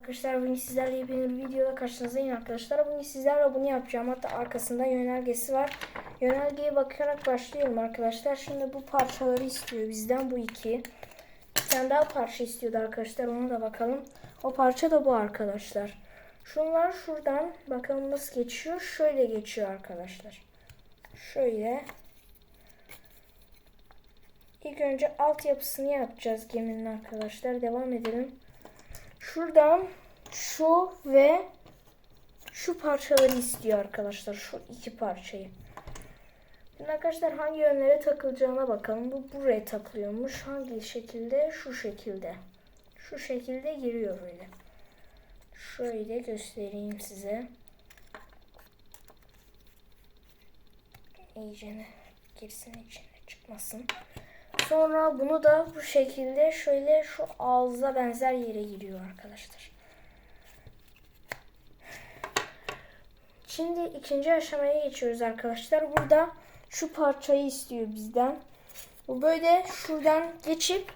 Arkadaşlar bugün sizlerle yepyeni bir videoda karşınızdayım arkadaşlar. Bugün sizlerle bunu yapacağım. Hatta arkasında yönergesi var. Yönergeye bakarak başlayalım arkadaşlar. Şimdi bu parçaları istiyor bizden bu iki. Bir tane daha parça istiyordu arkadaşlar. Ona da bakalım. O parça da bu arkadaşlar. Şunlar şuradan bakalım nasıl geçiyor. Şöyle geçiyor arkadaşlar. Şöyle. İlk önce altyapısını yapacağız geminin arkadaşlar. Devam edelim. Şuradan şu ve şu parçaları istiyor arkadaşlar. Şu iki parçayı. Şimdi arkadaşlar hangi yönlere takılacağına bakalım. Bu buraya takılıyormuş. Hangi şekilde? Şu şekilde. Şu şekilde giriyor böyle. Şöyle göstereyim size. İyicene girsin içine çıkmasın. Sonra bunu da bu şekilde şöyle şu ağza benzer yere giriyor arkadaşlar. Şimdi ikinci aşamaya geçiyoruz arkadaşlar. Burada şu parçayı istiyor bizden. Bu böyle şuradan geçip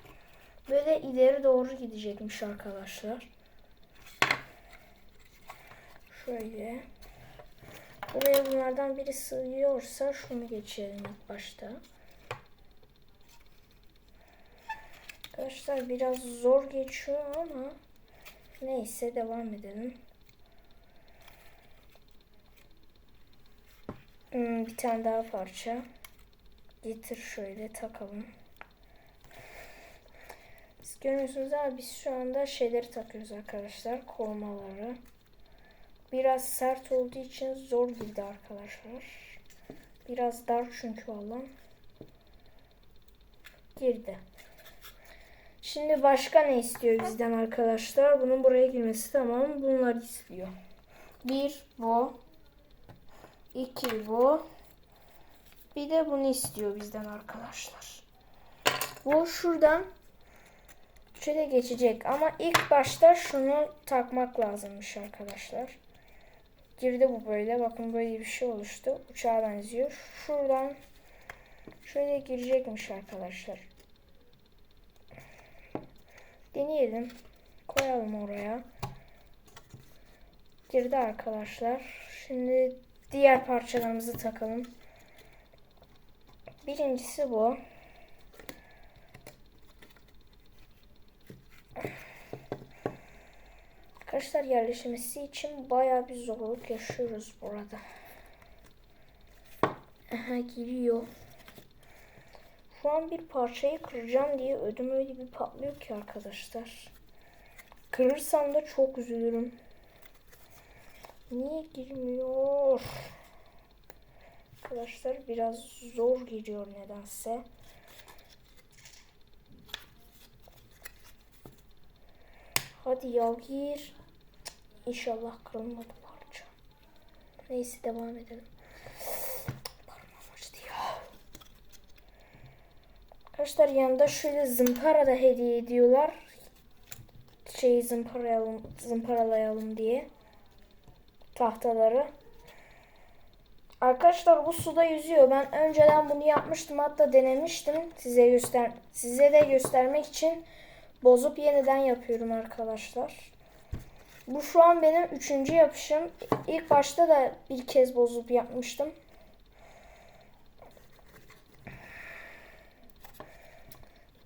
böyle ileri doğru gidecekmiş arkadaşlar. Şöyle. Buraya bunlardan biri sığıyorsa şunu geçelim ilk başta. Arkadaşlar biraz zor geçiyor ama neyse devam edelim. Hmm, bir tane daha parça. Getir şöyle takalım. Siz görüyorsunuz abi biz şu anda şeyleri takıyoruz arkadaşlar. Korumaları. Biraz sert olduğu için zor girdi arkadaşlar. Biraz dar çünkü alan. Girdi. Şimdi başka ne istiyor bizden arkadaşlar? Bunun buraya girmesi tamam. Bunlar istiyor. Bir bu. iki bu. Bir de bunu istiyor bizden arkadaşlar. Bu şuradan şöyle geçecek ama ilk başta şunu takmak lazımmış arkadaşlar. Girdi bu böyle. Bakın böyle bir şey oluştu. Uçağa benziyor. Şuradan şöyle girecekmiş arkadaşlar. Deneyelim. Koyalım oraya. Girdi arkadaşlar. Şimdi diğer parçalarımızı takalım. Birincisi bu. Arkadaşlar yerleşmesi için baya bir zorluk yaşıyoruz burada. Aha giriyor. Şu an bir parçayı kıracağım diye ödüm öyle bir patlıyor ki arkadaşlar. Kırırsam da çok üzülürüm. Niye girmiyor? Arkadaşlar biraz zor giriyor nedense. Hadi ya gir. İnşallah kırılmadı parça. Neyse devam edelim. Arkadaşlar yanında şöyle zımpara da hediye ediyorlar. Şeyi zımparalayalım, zımparalayalım diye. Tahtaları. Arkadaşlar bu suda yüzüyor. Ben önceden bunu yapmıştım. Hatta denemiştim. Size göster size de göstermek için bozup yeniden yapıyorum arkadaşlar. Bu şu an benim üçüncü yapışım. İlk başta da bir kez bozup yapmıştım.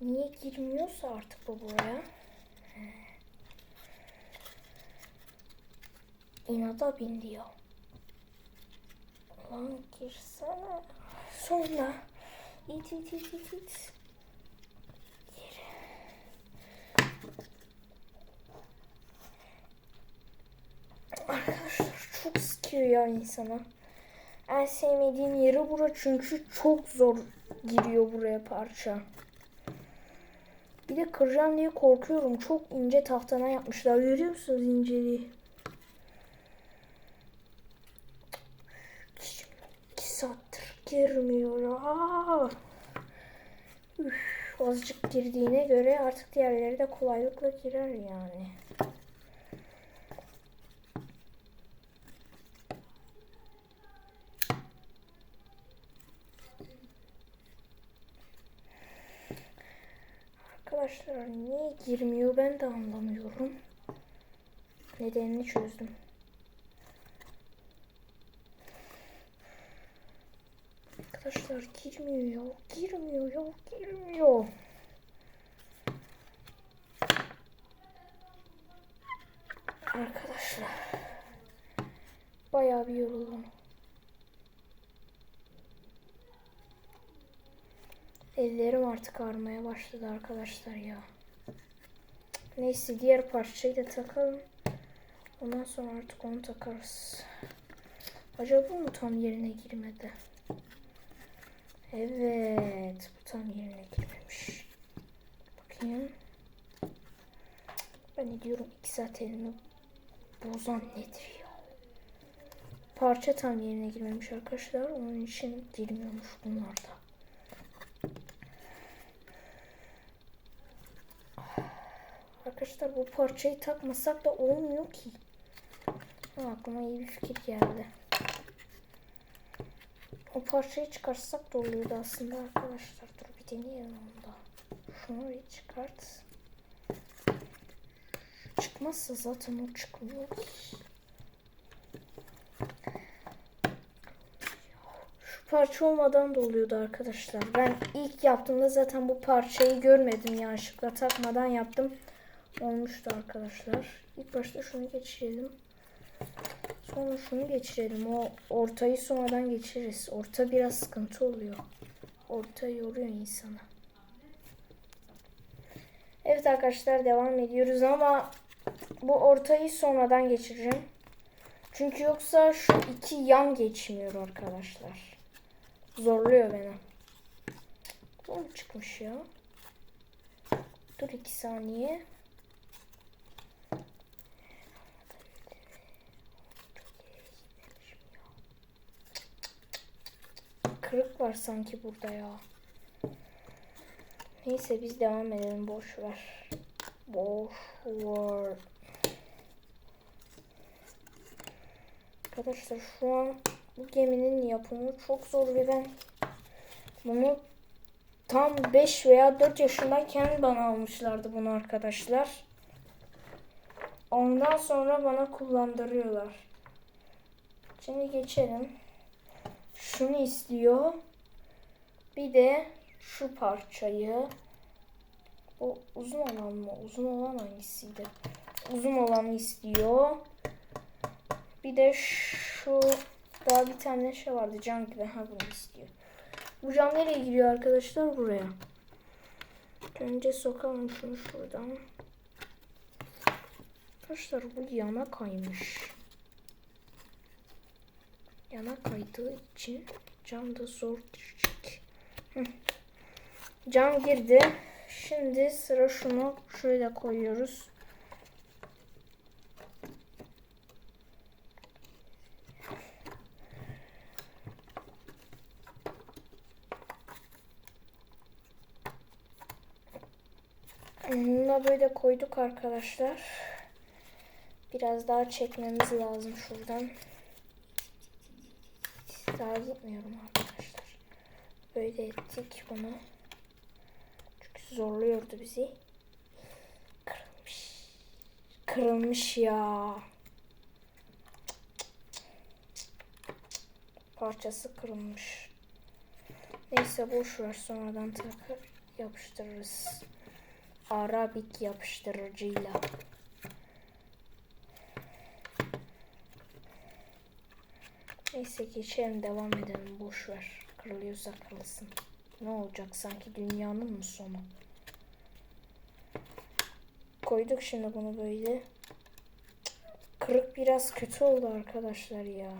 Niye girmiyorsa artık bu buraya. İnada bin diyor. Lan girsene. Sonra. İt it it it it. Arkadaşlar çok sıkıyor ya insana. En sevmediğim yeri bura çünkü çok zor giriyor buraya parça. Bir de kıracağım diye korkuyorum. Çok ince tahtana yapmışlar. Görüyor musunuz inceliği? İki saattir girmiyor. Aa! Üf, azıcık girdiğine göre artık diğerleri de kolaylıkla girer yani. Arkadaşlar niye girmiyor de anlamıyorum. Nedenini çözdüm. Arkadaşlar girmiyor ya. Girmiyor ya. Girmiyor. Arkadaşlar. Bayağı bir yoruldum. Ellerim artık ağrımaya başladı arkadaşlar ya. Neyse diğer parçayı da takalım. Ondan sonra artık onu takarız. Acaba bu mu tam yerine girmedi? Evet. Bu tam yerine girmemiş. Bakayım. Ben diyorum iki saat elimi bozan nedir ya? Parça tam yerine girmemiş arkadaşlar. Onun için girmiyormuş bunlar Arkadaşlar bu parçayı takmasak da olmuyor ki. Ha, aklıma iyi bir fikir geldi. O parçayı çıkarsak da oluyordu aslında arkadaşlar. Dur bir deneyelim onu da. Şunu bir çıkart. Çıkmazsa zaten o çıkmıyor ki. Parça olmadan da oluyordu arkadaşlar. Ben ilk yaptığımda zaten bu parçayı görmedim yanlışlıkla takmadan yaptım. Olmuştu arkadaşlar. İlk başta şunu geçirelim. Sonra şunu geçirelim. O ortayı sonradan geçiririz. Orta biraz sıkıntı oluyor. Orta yoruyor insana. Evet arkadaşlar devam ediyoruz ama bu ortayı sonradan geçireceğim. Çünkü yoksa şu iki yan geçmiyor arkadaşlar. Zorluyor beni. Bu mu çıkmış ya? Dur iki saniye. Kırık var sanki burada ya. Neyse biz devam edelim. Boş ver. Boş ver. Arkadaşlar şu an bu geminin yapımı çok zor ve ben bunu tam 5 veya 4 yaşındayken bana almışlardı bunu arkadaşlar. Ondan sonra bana kullandırıyorlar. Şimdi geçelim. Şunu istiyor. Bir de şu parçayı. O uzun olan mı? Uzun olan hangisiydi? Uzun olanı istiyor. Bir de şu daha bir tane şey vardı cam gibi. Ha bunu istiyor. Bu cam nereye giriyor arkadaşlar? Buraya. Önce sokalım şunu şuradan. Arkadaşlar bu yana kaymış. Yana kaydığı için cam da zor düşecek. Cam girdi. Şimdi sıra şunu şöyle koyuyoruz. Bununla böyle koyduk arkadaşlar. Biraz daha çekmemiz lazım şuradan. Daha gitmiyorum arkadaşlar. Böyle ettik bunu. Çünkü zorluyordu bizi. Kırılmış. Kırılmış ya. Parçası kırılmış. Neyse boş ver sonradan takıp yapıştırırız. Arabik yapıştırıcıyla. Neyse geçelim devam edelim boş ver. Kırılıyorsa kırılsın. Ne olacak sanki dünyanın mı sonu? Koyduk şimdi bunu böyle. Kırık biraz kötü oldu arkadaşlar ya.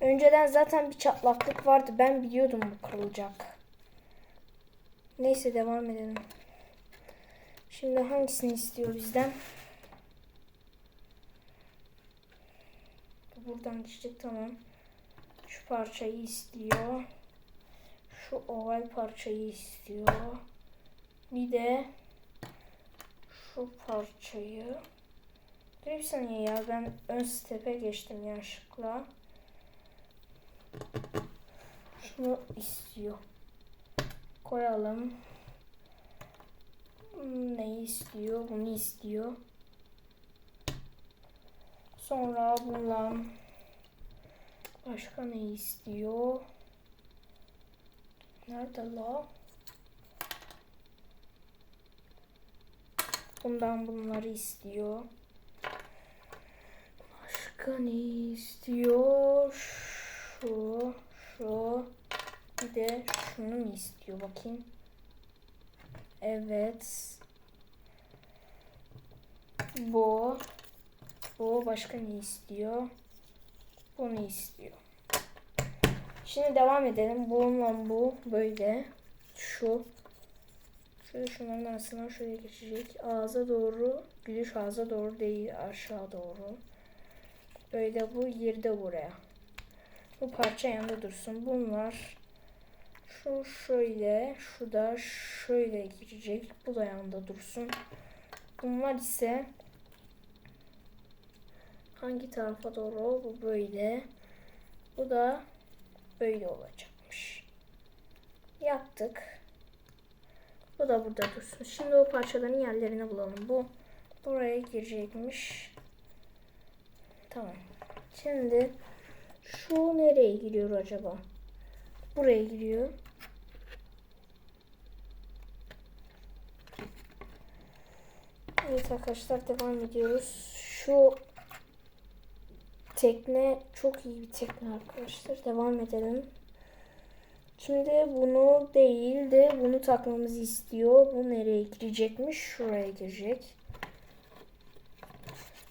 Önceden zaten bir çatlaklık vardı. Ben biliyordum bu kırılacak. Neyse devam edelim. Şimdi hangisini istiyor bizden? Buradan geçtik tamam. Şu parçayı istiyor. Şu oval parçayı istiyor. Bir de şu parçayı. Dur bir saniye ya ben ön step'e geçtim yanlışlıkla. Şunu istiyor. Koyalım. Hmm, Neyi istiyor? Bunu istiyor. Sonra bundan başka ne istiyor? Nerede la? Bundan bunları istiyor. Başka ne istiyor? Şu, şu. Bir de şunu mu istiyor bakayım. Evet. Bu. Bu başka ne istiyor? Bunu istiyor. Şimdi devam edelim. Bununla bu böyle. Şu. Şöyle şunların arasından şöyle geçecek. Ağza doğru. Gülüş ağza doğru değil. Aşağı doğru. Böyle bu girdi buraya. Bu parça yanında dursun. Bunlar şu şöyle. Şu da şöyle girecek. Bu da yanında dursun. Bunlar ise hangi tarafa doğru? Bu böyle. Bu da böyle olacakmış. Yaptık. Bu da burada dursun. Şimdi o parçaların yerlerini bulalım. Bu buraya girecekmiş. Tamam. Şimdi şu nereye giriyor acaba? Buraya giriyor. Evet arkadaşlar devam ediyoruz. Şu tekne çok iyi bir tekne arkadaşlar. Devam edelim. Şimdi bunu değil de bunu takmamızı istiyor. Bu nereye girecekmiş? Şuraya girecek.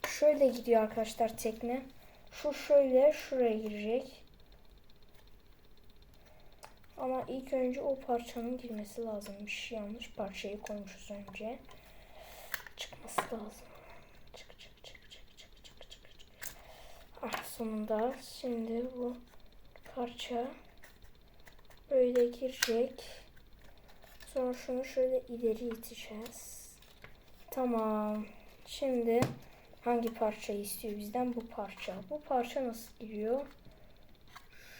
Şöyle gidiyor arkadaşlar tekne. Şu şöyle şuraya girecek. Ama ilk önce o parçanın girmesi lazımmış. Yanlış parçayı koymuşuz önce. Çıkması lazım. Sonunda. Şimdi bu parça böyle girecek. Sonra şunu şöyle ileri iteceğiz. Tamam. Şimdi hangi parçayı istiyor bizden? Bu parça. Bu parça nasıl giriyor?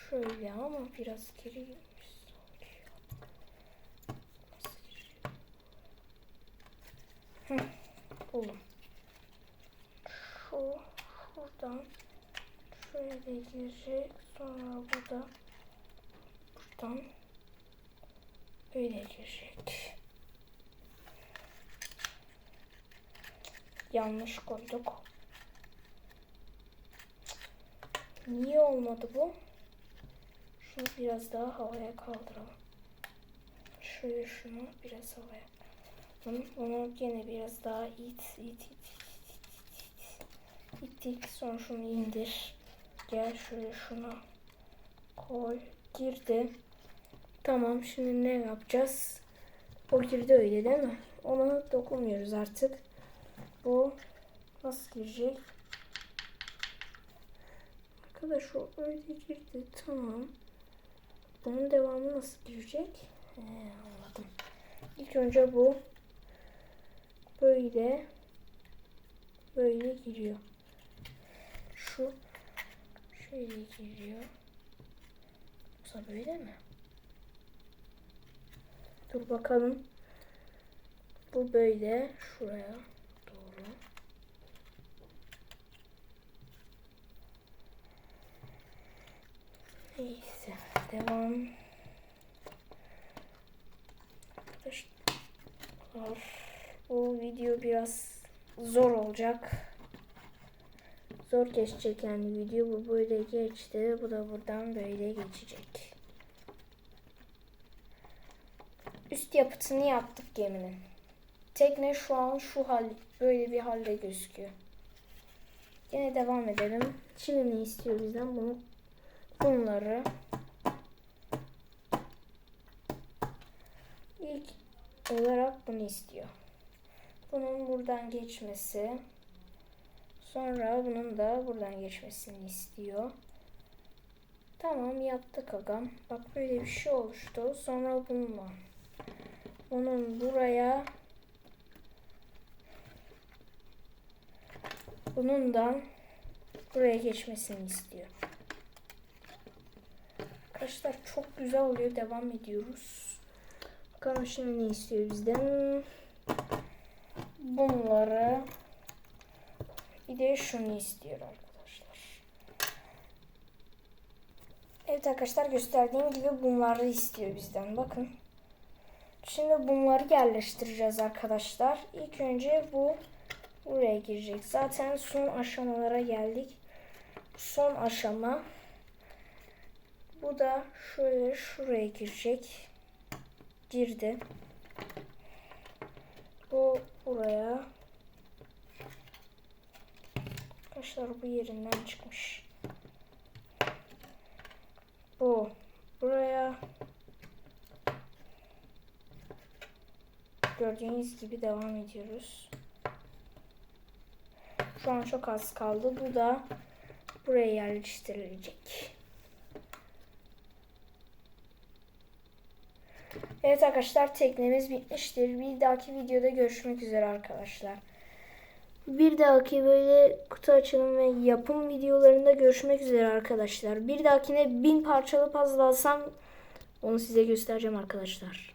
Şöyle ama biraz geri buldum. Şu şuradan şöyle girecek. Sonra bu da buradan böyle girecek. Yanlış koyduk. Niye olmadı bu? Şunu biraz daha havaya kaldıralım. Şöyle şunu biraz havaya. Bunu, bunu yine biraz daha it, it, it, it, it, it. İttik. Sonra şunu indir. Gel şöyle şunu koy. Girdi. Tamam şimdi ne yapacağız? O girdi öyle değil mi? Ona dokunmuyoruz artık. Bu nasıl girecek? Arkadaş o öyle girdi. Tamam. Bunun devamı nasıl girecek? He, anladım. İlk önce bu böyle böyle giriyor. Şu şöyle giriyor. Yoksa böyle mi? Dur bakalım. Bu böyle şuraya doğru. Neyse devam. Arkadaşlar bu video biraz zor olacak. Zor geçecek yani video bu böyle geçti. Bu da buradan böyle geçecek. Üst yapıtını yaptık geminin. Tekne şu an şu hal böyle bir halde gözüküyor. Yine devam edelim. Şimdi ne istiyor bizden? Bunu bunları ilk olarak bunu istiyor. Bunun buradan geçmesi sonra bunun da buradan geçmesini istiyor. Tamam yaptık agam. Bak böyle bir şey oluştu. Sonra bununla bunun buraya bunun buraya geçmesini istiyor. Arkadaşlar çok güzel oluyor. Devam ediyoruz. Bakalım şimdi ne istiyor bizden. Bunları Bir de şunu istiyor arkadaşlar. Evet arkadaşlar gösterdiğim gibi bunları istiyor bizden. Bakın. Şimdi bunları yerleştireceğiz arkadaşlar. İlk önce bu buraya girecek. Zaten son aşamalara geldik. Son aşama. Bu da şöyle şuraya girecek. Girdi. Bu buraya. Arkadaşlar bu yerinden çıkmış. Bu buraya. Gördüğünüz gibi devam ediyoruz. Şu an çok az kaldı. Bu da buraya yerleştirilecek. Evet arkadaşlar teknemiz bitmiştir. Bir dahaki videoda görüşmek üzere arkadaşlar. Bir dahaki böyle kutu açılım ve yapım videolarında görüşmek üzere arkadaşlar. Bir dahakine bin parçalı puzzle alsam onu size göstereceğim arkadaşlar.